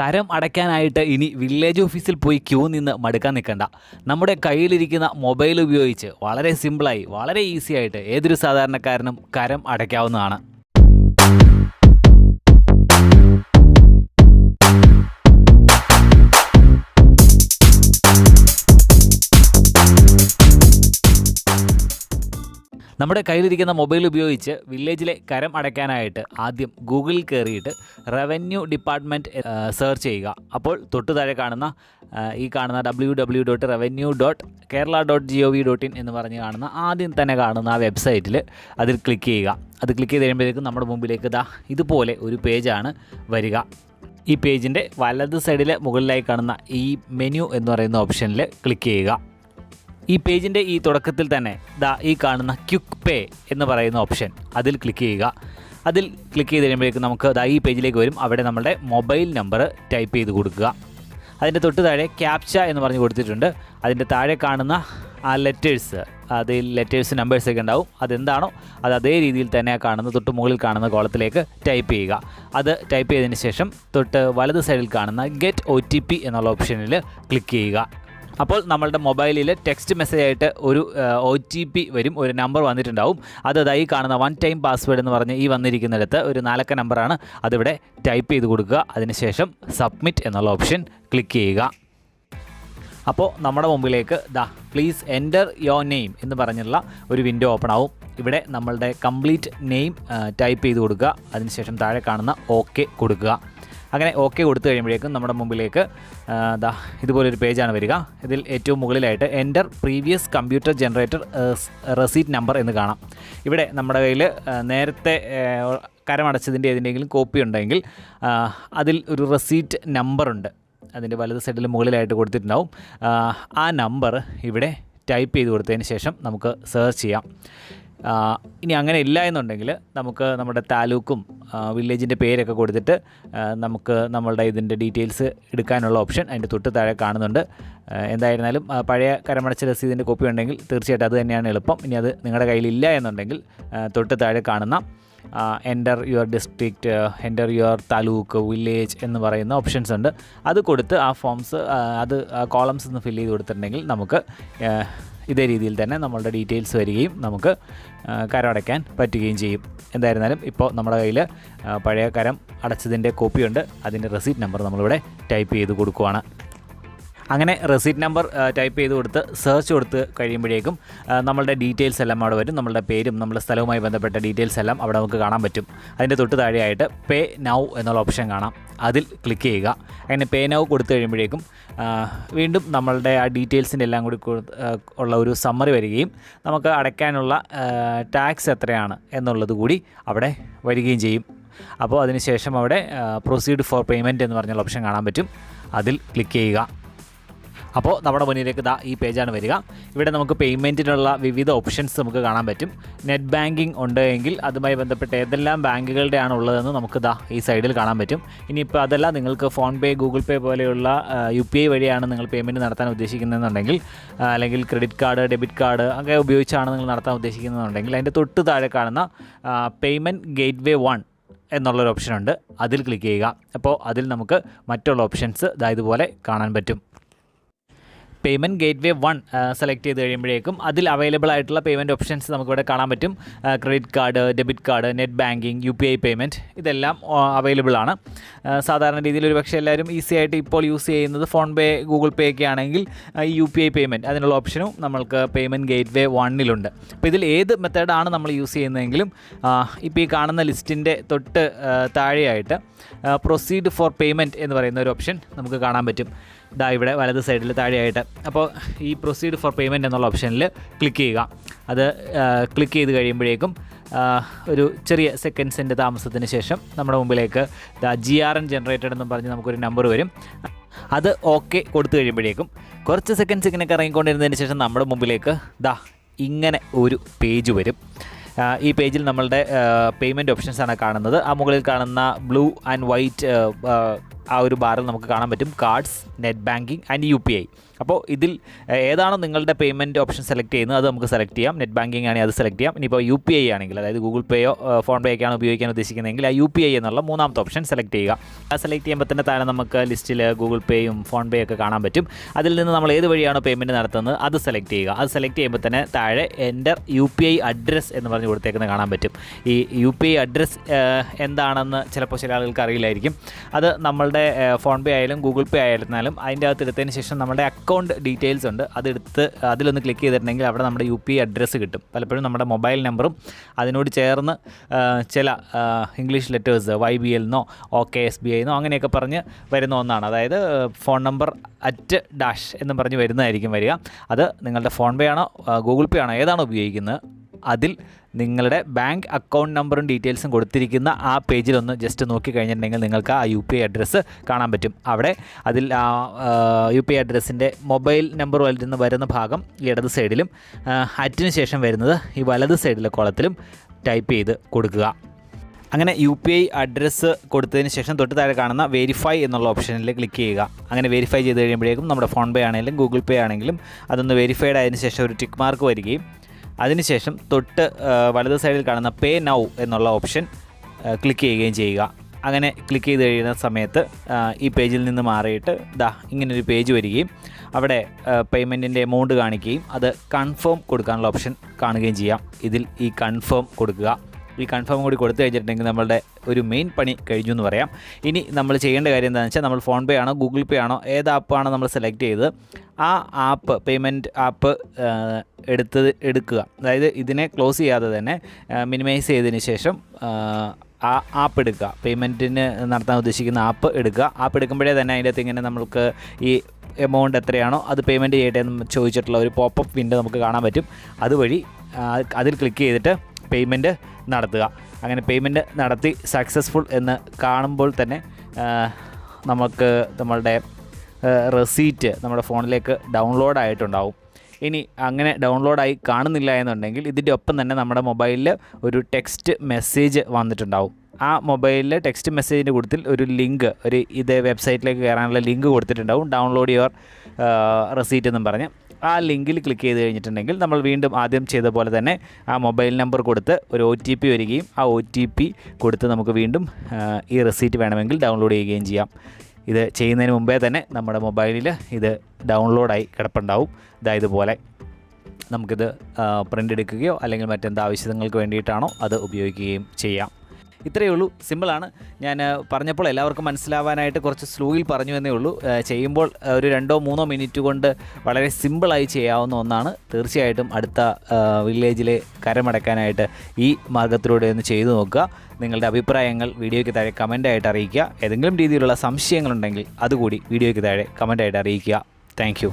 കരം അടയ്ക്കാനായിട്ട് ഇനി വില്ലേജ് ഓഫീസിൽ പോയി ക്യൂ നിന്ന് മടുക്കാൻ നിൽക്കണ്ട. നമ്മുടെ കയ്യിലിരിക്കുന്ന മൊബൈൽ ഉപയോഗിച്ച് വളരെ സിമ്പിളായി വളരെ ഈസി ആയിട്ട് ഏതൊരു സാധാരണക്കാരനും കരം അടയ്ക്കാവുന്നതാണ്. നമ്മുടെ കയ്യിലിരിക്കുന്ന മൊബൈൽ ഉപയോഗിച്ച് വില്ലേജിലെ കരം അടയ്ക്കാനായിട്ട് ആദ്യം ഗൂഗിളിൽ കയറിയിട്ട് റവന്യൂ ഡിപ്പാർട്ട്മെന്റ് സെർച്ച് ചെയ്യുക. അപ്പോൾ തൊട്ടു താഴെ കാണുന്ന ഈ കാണുന്ന W W dot revenue dot Kerala dot G O V dot in എന്ന് പറഞ്ഞ് കാണുന്ന ആദ്യം തന്നെ കാണുന്ന ആ വെബ്സൈറ്റിൽ അതിൽ ക്ലിക്ക് ചെയ്യുക. അത് ക്ലിക്ക് ചെയ്ത് കഴിയുമ്പോഴേക്കും നമ്മുടെ മുമ്പിലേക്ക് ഇതാ ഇതുപോലെ ഒരു പേജാണ് വരിക. ഈ പേജിന്റെ വലത് സൈഡിലെ മുകളിലായി കാണുന്ന ഈ മെനു എന്ന് പറയുന്ന ഓപ്ഷനിൽ ക്ലിക്ക് ചെയ്യുക. ഈ പേജിന്റെ ഈ തുടക്കത്തിൽ തന്നെ ദാ ഈ കാണുന്ന ക്യുക്ക് പേ എന്ന് പറയുന്ന ഓപ്ഷൻ അതിൽ ക്ലിക്ക് ചെയ്യുക. അതിൽ ക്ലിക്ക് ചെയ്ത് കഴിയുമ്പോഴേക്കും നമുക്ക് ദാ ഈ പേജിലേക്ക് വരും. അവിടെ നമ്മുടെ മൊബൈൽ നമ്പർ ടൈപ്പ് ചെയ്ത് കൊടുക്കുക. അതിന്റെ തൊട്ട് താഴെ ക്യാപ്ച എന്ന് പറഞ്ഞ് കൊടുത്തിട്ടുണ്ട്. അതിന്റെ താഴെ കാണുന്ന ആ ലെറ്റേഴ്സ് അതിൽ ലെറ്റേഴ്സ് നമ്പേഴ്സ് നമ്പേഴ്സൊക്കെ ഉണ്ടാവും. അതെന്താണോ അത് അതേ രീതിയിൽ തന്നെ കാണുന്ന തൊട്ട് മുകളിൽ കാണുന്ന കോളത്തിലേക്ക് ടൈപ്പ് ചെയ്യുക. അത് ടൈപ്പ് ചെയ്തതിന് ശേഷം തൊട്ട് വലത് സൈഡിൽ കാണുന്ന ഗെറ്റ് ഒ എന്നുള്ള ഓപ്ഷനിൽ ക്ലിക്ക് ചെയ്യുക. അപ്പോൾ നമ്മളുടെ മൊബൈലിൽ ടെക്സ്റ്റ് മെസ്സേജ് ആയിട്ട് ഒരു ഒ ടി പി വരും ഒരു നമ്പർ വന്നിട്ടുണ്ടാവും. അത് അതായി കാണുന്ന വൺ ടൈം പാസ്വേഡ് എന്ന് പറഞ്ഞ് ഈ വന്നിരിക്കുന്നിടത്ത് ഒരു നാലക്ക നമ്പറാണ് അതിവിടെ ടൈപ്പ് ചെയ്ത് കൊടുക്കുക. അതിനുശേഷം സബ്മിറ്റ് എന്നുള്ള ഓപ്ഷൻ ക്ലിക്ക് ചെയ്യുക. അപ്പോൾ നമ്മുടെ മുമ്പിലേക്ക് ദാ പ്ലീസ് എന്റർ യോർ നെയിം എന്ന് പറഞ്ഞുള്ള ഒരു വിൻഡോ ഓപ്പൺ ആവും. ഇവിടെ നമ്മളുടെ കംപ്ലീറ്റ് നെയിം ടൈപ്പ് ചെയ്ത് കൊടുക്കുക. അതിനുശേഷം താഴെ കാണുന്ന ഓക്കെ കൊടുക്കുക. അങ്ങനെ ഓക്കെ കൊടുത്തു കഴിയുമ്പോഴേക്കും നമ്മുടെ മുമ്പിലേക്ക് ദാ ഇതുപോലൊരു പേജാണ് വരിക. ഇതിൽ ഏറ്റവും മുകളിലായിട്ട് enter previous computer generator receipt number എന്ന് കാണാം. ഇവിടെ നമ്മുടെ കയ്യിൽ നേരത്തെ കരമടച്ചതിന്റെ ഏതിന്റെങ്കിലും കോപ്പി ഉണ്ടെങ്കിൽ അതിൽ ഒരു റെസീറ്റ് നമ്പറുണ്ട് അതിന്റെ വലത് സൈഡിൽ മുകളിലായിട്ട് കൊടുത്തിട്ടുണ്ടാവും. ആ, നമ്പർ ഇവിടെ ടൈപ്പ് ചെയ്ത് കൊടുത്തതിന് ശേഷം നമുക്ക് സെർച്ച് ചെയ്യാം. ഇനി അങ്ങനെ ഇല്ല എന്നുണ്ടെങ്കിൽ നമുക്ക് നമ്മുടെ താലൂക്കും വില്ലേജിന്റെ പേരൊക്കെ കൊടുത്തിട്ട് നമുക്ക് നമ്മളുടെ ഇതിന്റെ ഡീറ്റെയിൽസ് എടുക്കാനുള്ള ഓപ്ഷൻ അതിന്റെ തൊട്ട് താഴെ കാണുന്നുണ്ട്. എന്തായിരുന്നാലും പഴയ കരമടച്ച രസീതിന്റെ കോപ്പി ഉണ്ടെങ്കിൽ തീർച്ചയായിട്ടും അത് തന്നെയാണ് എളുപ്പം. ഇനി അത് നിങ്ങളുടെ കയ്യിലില്ല എന്നുണ്ടെങ്കിൽ തൊട്ട് താഴെ കാണുന്ന enter your district enter your taluk village എന്ന് പറയുന്ന ഓപ്ഷൻസ് ഉണ്ട്. അത് കൊടുത്ത് ആ ഫോംസ് അത് കോളംസ് ഒന്ന് ഫില്ല് ചെയ്ത് കൊടുത്തിട്ടുണ്ടെങ്കിൽ നമുക്ക് ഇതേ രീതിയിൽ തന്നെ നമ്മളുടെ ഡീറ്റെയിൽസ് വരികയും നമുക്ക് കരമടയ്ക്കാൻ പറ്റുകയും ചെയ്യും. എന്തായിരുന്നാലും ഇപ്പോൾ നമ്മുടെ കയ്യിൽ പഴയ കരം അടച്ചതിന്റെ കോപ്പിയുണ്ട്. അതിന്റെ റെസീറ്റ് നമ്പർ നമ്മളിവിടെ ടൈപ്പ് ചെയ്ത് കൊടുക്കുവാണ്. അങ്ങനെ റെസീറ്റ് നമ്പർ ടൈപ്പ് ചെയ്ത് കൊടുത്ത് സെർച്ച് കൊടുത്ത് കഴിയുമ്പോഴേക്കും നമ്മളുടെ ഡീറ്റെയിൽസ് എല്ലാം അവിടെ വരും. നമ്മളുടെ പേരും നമ്മുടെ സ്ഥലവുമായി ബന്ധപ്പെട്ട ഡീറ്റെയിൽസ് എല്ലാം അവിടെ നമുക്ക് കാണാൻ പറ്റും. അതിന്റെ തൊട്ട് താഴെയായിട്ട് പേ നൗ എന്നുള്ള ഓപ്ഷൻ കാണാം. അതിൽ ക്ലിക്ക് ചെയ്യുക. അങ്ങനെ പേ നൗ കൊടുത്തു കഴിയുമ്പോഴേക്കും വീണ്ടും നമ്മളുടെ ആ ഡീറ്റെയിൽസിന്റെ എല്ലാം കൂടി ഉള്ള ഒരു സമ്മറി വരികയും നമുക്ക് അടയ്ക്കാനുള്ള ടാക്സ് എത്രയാണ് എന്നുള്ളത് കൂടി അവിടെ വരികയും ചെയ്യും. അപ്പോൾ അതിനുശേഷം അവിടെ പ്രൊസീഡ് ഫോർ പേയ്മെന്റ് എന്ന് പറഞ്ഞുള്ള ഓപ്ഷൻ കാണാൻ പറ്റും. അതിൽ ക്ലിക്ക് ചെയ്യുക. അപ്പോൾ നമ്മുടെ മുന്നിലേക്ക് ദാ ഈ പേജാണ് വരിക. ഇവിടെ നമുക്ക് പേയ്മെന്റിനുള്ള വിവിധ ഓപ്ഷൻസ് നമുക്ക് കാണാൻ പറ്റും. നെറ്റ് ബാങ്കിങ് ഉണ്ട് എങ്കിൽ അതുമായി ബന്ധപ്പെട്ട് ഏതെല്ലാം ബാങ്കുകളുടെയാണ് ഉള്ളതെന്ന് നമുക്ക് ദാ ഈ സൈഡിൽ കാണാൻ പറ്റും. ഇനിയിപ്പോൾ അതല്ല നിങ്ങൾക്ക് ഫോൺ പേ ഗൂഗിൾ പേ പോലെയുള്ള യു പി ഐ വഴിയാണ് നിങ്ങൾ പേയ്മെന്റ് നടത്താൻ ഉദ്ദേശിക്കുന്നതെന്നുണ്ടെങ്കിൽ അല്ലെങ്കിൽ ക്രെഡിറ്റ് കാർഡ് ഡെബിറ്റ് കാർഡ് അങ്ങനെ ഉപയോഗിച്ചാണ് നിങ്ങൾ നടത്താൻ ഉദ്ദേശിക്കുന്നതെന്നുണ്ടെങ്കിൽ അതിന്റെ തൊട്ട് താഴെ കാണുന്ന പേയ്മെന്റ് ഗേറ്റ് വേ വൺ എന്നുള്ളൊരു ഓപ്ഷനുണ്ട് അതിൽ ക്ലിക്ക് ചെയ്യുക. അപ്പോൾ അതിൽ നമുക്ക് മറ്റുള്ള ഓപ്ഷൻസ് ഇതായതുപോലെ കാണാൻ പറ്റും. Payment gateway one select ചെയ്ത് കഴിയുമ്പോഴേക്കും അതിൽ അവൈലബിൾ ആയിട്ടുള്ള പേയ്മെന്റ് ഓപ്ഷൻസ് നമുക്കിവിടെ കാണാൻ പറ്റും. Credit card debit card net banking U P I payment ഇതെല്ലാം അവൈലബിൾ ആണ്. സാധാരണ രീതിയിൽ ഒരു പക്ഷേ എല്ലാവരും ഈസി ആയിട്ട് ഇപ്പോൾ യൂസ് ചെയ്യുന്നത് ഫോൺ പേ ഗൂഗിൾ പേ ഒക്കെ ആണെങ്കിൽ ഈ യു പി ഐ പേയ്മെന്റ് അതിനുള്ള ഓപ്ഷനും നമ്മൾക്ക് പേയ്മെന്റ് ഗേറ്റ് വേ വണ്ണിലുണ്ട് അപ്പോൾ ഇതിൽ ഏത് മെത്തേഡാണ് നമ്മൾ യൂസ് ചെയ്യുന്നതെങ്കിലും ഇപ്പോൾ ഈ കാണുന്ന ലിസ്റ്റിന്റെ തൊട്ട് താഴെയായിട്ട് പ്രൊസീഡ് ഫോർ പേയ്മെന്റ് എന്ന് പറയുന്ന ഒരു ഓപ്ഷൻ നമുക്ക് കാണാൻ പറ്റും. ഇതാ ഇവിടെ വലത് സൈഡിൽ താഴെയായിട്ട്. അപ്പോൾ ഈ പ്രൊസീഡ് ഫോർ പേയ്മെന്റ് എന്നുള്ള ഓപ്ഷനിൽ ക്ലിക്ക് ചെയ്യുക. അത് ക്ലിക്ക് ചെയ്ത് കഴിയുമ്പോഴേക്കും ഒരു ചെറിയ സെക്കൻഡ്സിന്റെ താമസത്തിന് ശേഷം നമ്മുടെ മുമ്പിലേക്ക് ജി ആർ എൻ ജനറേറ്റഡ് എന്നും പറഞ്ഞ് നമുക്കൊരു നമ്പർ വരും. അത് ഓക്കെ കൊടുത്തു കഴിയുമ്പോഴേക്കും കുറച്ച് സെക്കൻഡ്സ് ഇങ്ങനെ കറങ്ങിക്കൊണ്ടിരുന്നതിന് ശേഷം നമ്മുടെ മുമ്പിലേക്ക് ദാ ഇങ്ങനെ ഒരു പേജ് വരും. ഈ പേജിൽ നമ്മളുടെ പേയ്മെന്റ് ഓപ്ഷൻസ് ആണ് കാണുന്നത്. ആ മുകളിൽ കാണുന്ന ബ്ലൂ ആൻഡ് വൈറ്റ് ആ ഒരു ബാറിൽ നമുക്ക് കാണാൻ പറ്റും. Cards net banking and U അപ്പോൾ ഇതിൽ ഏതാണ് നിങ്ങളുടെ പേയ്മെന്റ് ഓപ്ഷൻ സെലക്ട് ചെയ്യുന്നത്? അത് നമുക്ക് സെലക്ട് ചെയ്യാം. നെറ്റ് ബാങ്കിങ് ആണെങ്കിൽ അത് സെലക്ട് ചെയ്യാം. ഇനിയിപ്പോൾ യു പി ഐ ആണെങ്കിൽ അതായത് ഗൂഗിൾ പേയോ ഫോൺ പേ ഒക്കെയാണ് ഉപയോഗിക്കാൻ ഉദ്ദേശിക്കുന്നതെങ്കിൽ ആ യു പി ഐ എന്നുള്ള മൂന്നാമത്തെ ഓപ്ഷൻ സെലക്ട് ചെയ്യുക. ആ സെലക്ട് ചെയ്യുമ്പോൾ തന്നെ താഴെ നമുക്ക് ലിസ്റ്റിൽ ഗൂഗിൾ പേയും ഫോൺ പേ ഒക്കെ കാണാൻ പറ്റും. അതിൽ നിന്ന് നമ്മൾ ഏത് വഴിയാണ് പേയ്മെന്റ് നടത്തുന്നത്? അത് സെലക്ട് ചെയ്യുക. അത് സെലക്ട് ചെയ്യുമ്പോൾ തന്നെ താഴെ enter U P I address എന്ന് പറഞ്ഞ് കൊടുത്തേക്കുന്നത് കാണാൻ പറ്റും. ഈ യു പി ഐ അഡ്രസ്സ് എന്താണെന്ന് ചിലപ്പോൾ ചില ആളുകൾക്ക് അറിയില്ലായിരിക്കും. അത് നമ്മളുടെ ഫോൺ പേ ആയാലും ഗൂഗിൾ പേ ആയിരുന്നാലും അതിന്റെ അകത്ത് എടുത്തതിന് ശേഷം നമ്മുടെ അക്കൗണ്ട് ഡീറ്റെയിൽസ് ഉണ്ട്. അതെടുത്ത് അതിലൊന്ന് ക്ലിക്ക് ചെയ്തിട്ടുണ്ടെങ്കിൽ അവിടെ നമ്മുടെ യു പി അഡ്രസ്സ് കിട്ടും. പലപ്പോഴും നമ്മുടെ മൊബൈൽ നമ്പറും അതിനോട് ചേർന്ന് ചില English letters Y B L എന്നോ O K S B I എന്നോ അങ്ങനെയൊക്കെ പറഞ്ഞ് വരുന്ന ഒന്നാണ്. അതായത് ഫോൺ നമ്പർ അറ്റ് ഡാഷ് എന്നും പറഞ്ഞ് വരുന്നതായിരിക്കും വരിക. അത് നിങ്ങളുടെ ഫോൺ പേ ആണോ ഗൂഗിൾ പേ ആണോ ഏതാണോ ഉപയോഗിക്കുന്നത്? അതിൽ നിങ്ങളുടെ ബാങ്ക് അക്കൗണ്ട് നമ്പറും ഡീറ്റെയിൽസും കൊടുത്തിരിക്കുന്ന ആ പേജിലൊന്ന് ജസ്റ്റ് നോക്കി കഴിഞ്ഞിട്ടുണ്ടെങ്കിൽ നിങ്ങൾക്ക് ആ യു പി ഐ അഡ്രസ്സ് കാണാൻ പറ്റും. അവിടെ അതിൽ ആ യു പി ഐ അഡ്രസ്സിന്റെ മൊബൈൽ നമ്പർ വരുന്ന വരുന്ന ഭാഗം ഇടത് സൈഡിലും അറ്റിന് ശേഷം വരുന്നത് ഈ വലത് സൈഡിലെ കോളത്തിലും ടൈപ്പ് ചെയ്ത് കൊടുക്കുക. അങ്ങനെ യു പി ഐ അഡ്രസ്സ് കൊടുത്തതിന് ശേഷം തൊട്ട് താഴെ കാണുന്ന വെരിഫൈ എന്നുള്ള ഓപ്ഷനിൽ ക്ലിക്ക് ചെയ്യുക. അങ്ങനെ വെരിഫൈ ചെയ്ത് കഴിയുമ്പോഴേക്കും നമ്മുടെ ഫോൺ പേ ആണെങ്കിലും ഗൂഗിൾ പേ ആണെങ്കിലും അതൊന്ന് വെരിഫൈഡ് ആയതിനു ശേഷം ഒരു ടിക്ക് മാർക്ക് വരികയും അതിനുശേഷം തൊട്ട് വലത് സൈഡിൽ കാണുന്ന പേ നൗ എന്നുള്ള ഓപ്ഷൻ ക്ലിക്ക് ചെയ്യുകയും ചെയ്യുക. അങ്ങനെ ക്ലിക്ക് ചെയ്ത് കഴിയുന്ന സമയത്ത് ഈ പേജിൽ നിന്ന് മാറിയിട്ട് ദാ ഇങ്ങനൊരു പേജ് വരികയും അവിടെ പേയ്മെന്റിന്റെ എമൗണ്ട് കാണിക്കുകയും അത് കൺഫേം കൊടുക്കാനുള്ള ഓപ്ഷൻ കാണുകയും ചെയ്യാം. ഇതിൽ ഈ കൺഫേം കൊടുക്കുക. ഈ കൺഫേം കൂടി കൊടുത്തു കഴിഞ്ഞിട്ടുണ്ടെങ്കിൽ നമ്മളുടെ ഒരു മെയിൻ പണി കഴിഞ്ഞു എന്ന് പറയാം. ഇനി നമ്മൾ ചെയ്യേണ്ട കാര്യം എന്താണെന്ന് വെച്ചാൽ നമ്മൾ ഫോൺ പേ ആണോ ഗൂഗിൾ പേ ആണോ ഏത് ആപ്പാണോ നമ്മൾ സെലക്ട് ചെയ്ത് ആ ആപ്പ് പേയ്മെന്റ് ആപ്പ് എടുത്തത് എടുക്കുക. അതായത് ഇതിനെ ക്ലോസ് ചെയ്യാതെ തന്നെ മിനിമൈസ് ചെയ്തതിന് ശേഷം ആ, ആപ്പ് എടുക്കുക. പേയ്മെന്റിന് നടത്താൻ ഉദ്ദേശിക്കുന്ന ആപ്പ് എടുക്കുക. ആപ്പ് എടുക്കുമ്പോഴേ തന്നെ അതിന്റെ അകത്ത് ഇങ്ങനെ നമുക്ക് ഈ എമൗണ്ട് എത്രയാണോ അത് പേയ്മെന്റ് ചെയ്യട്ടെ എന്ന് ചോദിച്ചിട്ടുള്ള ഒരു പോപ്പപ്പ് വിൻഡോ നമുക്ക് കാണാൻ പറ്റും. അതുവഴി അതിൽ ക്ലിക്ക് ചെയ്തിട്ട് പേയ്മെന്റ് നടത്തുക. അങ്ങനെ പേയ്മെന്റ് നടത്തി സക്സസ്ഫുൾ എന്ന് കാണുമ്പോൾ തന്നെ നമുക്ക് നമ്മളുടെ റെസീറ്റ് നമ്മുടെ ഫോണിലേക്ക് ഡൗൺലോഡ് ആയിട്ടുണ്ടാവും. ഇനി അങ്ങനെ ഡൗൺലോഡായി കാണുന്നില്ല എന്നുണ്ടെങ്കിൽ ഇതിന്റെ ഒപ്പം തന്നെ നമ്മുടെ മൊബൈലിൽ ഒരു ടെക്സ്റ്റ് മെസ്സേജ് വന്നിട്ടുണ്ടാവും. ആ മൊബൈലിൽ ടെക്സ്റ്റ് മെസ്സേജിന്റെ കൂട്ടത്തിൽ ഒരു ലിങ്ക് ഒരു ഇതേ വെബ്സൈറ്റിലേക്ക് കയറാനുള്ള ലിങ്ക് കൊടുത്തിട്ടുണ്ടാവും. ഡൗൺലോഡ് യുവർ റെസീറ്റ് എന്നും പറഞ്ഞ്. ആ ലിങ്കിൽ ക്ലിക്ക് ചെയ്ത് കഴിഞ്ഞിട്ടുണ്ടെങ്കിൽ നമ്മൾ വീണ്ടും ആദ്യം ചെയ്ത പോലെ തന്നെ ആ മൊബൈൽ നമ്പർ കൊടുത്ത് ഒരു ഒ ടി പി വരികയും ആ ഒ ടി പി കൊടുത്ത് നമുക്ക് വീണ്ടും ഈ റെസീറ്റ് വേണമെങ്കിൽ ഡൗൺലോഡ് ചെയ്യുകയും ചെയ്യാം. ഇത് ചെയ്യുന്നതിന് മുമ്പേ തന്നെ നമ്മുടെ മൊബൈലിൽ ഇത് ഡൗൺലോഡായി കിടപ്പുണ്ടാവും. ഇതായതുപോലെ നമുക്കിത് പ്രിന്റ് എടുക്കുകയോ അല്ലെങ്കിൽ മറ്റെന്ത് ആവശ്യങ്ങൾക്ക് വേണ്ടിയിട്ടാണോ അത് ഉപയോഗിക്കുകയും ചെയ്യാം. ഇത്രയേ ഉള്ളൂ. സിമ്പിളാണ്. ഞാൻ പറഞ്ഞപ്പോൾ എല്ലാവർക്കും മനസ്സിലാവാനായിട്ട് കുറച്ച് സ്ലോയിൽ പറഞ്ഞു എന്നേ ഉള്ളൂ. ചെയ്യുമ്പോൾ ഒരു രണ്ടോ മൂന്നോ മിനിറ്റ് കൊണ്ട് വളരെ സിമ്പിളായി ചെയ്യാവുന്ന ഒന്നാണ്. തീർച്ചയായിട്ടും അടുത്ത വില്ലേജിലെ കരമടക്കാനായിട്ട് ഈ മാർഗത്തിലൂടെ ഒന്ന് ചെയ്തു നോക്കുക. നിങ്ങളുടെ അഭിപ്രായങ്ങൾ വീഡിയോയ്ക്ക് താഴെ കമന്റായിട്ട് അറിയിക്കുക. ഏതെങ്കിലും രീതിയിലുള്ള സംശയങ്ങളുണ്ടെങ്കിൽ അതുകൂടി വീഡിയോയ്ക്ക് താഴെ കമന്റായിട്ട് അറിയിക്കുക. താങ്ക്